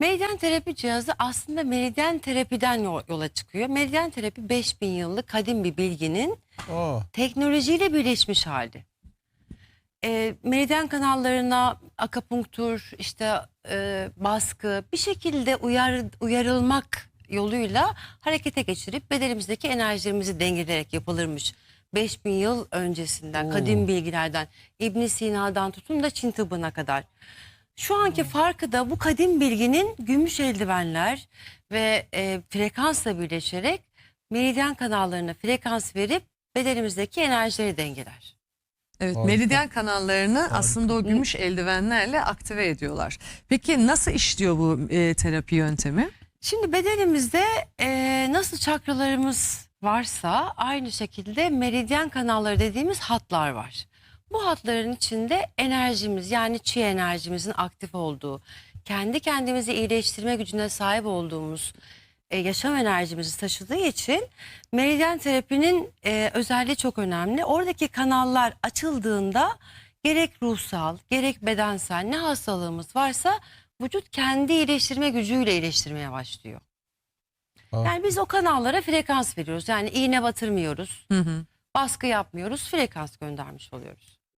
Meridyen terapi cihazı aslında meridyen terapiden yo- yola çıkıyor. Meridyen terapi 5000 yıllık kadim bir bilginin Aa, teknolojiyle birleşmiş hali. E, meridyen kanallarına akupunktur, işte e, baskı bir şekilde uyar, uyarılmak yoluyla harekete geçirip bedenimizdeki enerjilerimizi dengeleyerek yapılırmış. 5000 yıl öncesinden, Oo. kadim bilgilerden, İbn Sina'dan tutun da Çin tıbbına kadar. Şu anki farkı da bu kadim bilginin gümüş eldivenler ve e, frekansla birleşerek meridyen kanallarına frekans verip bedenimizdeki enerjileri dengeler. Evet, Harika. meridyen kanallarını aslında o gümüş eldivenlerle aktive ediyorlar. Peki nasıl işliyor bu e, terapi yöntemi? Şimdi bedenimizde e, nasıl çakralarımız varsa aynı şekilde meridyen kanalları dediğimiz hatlar var. Bu hatların içinde enerjimiz yani çi enerjimizin aktif olduğu, kendi kendimizi iyileştirme gücüne sahip olduğumuz e, yaşam enerjimizi taşıdığı için meridyen terapinin e, özelliği çok önemli. Oradaki kanallar açıldığında gerek ruhsal gerek bedensel ne hastalığımız varsa vücut kendi iyileştirme gücüyle iyileştirmeye başlıyor. aa. Yani biz o kanallara frekans veriyoruz. Yani iğne batırmıyoruz, Hı hı. Baskı yapmıyoruz, frekans göndermiş oluyoruz.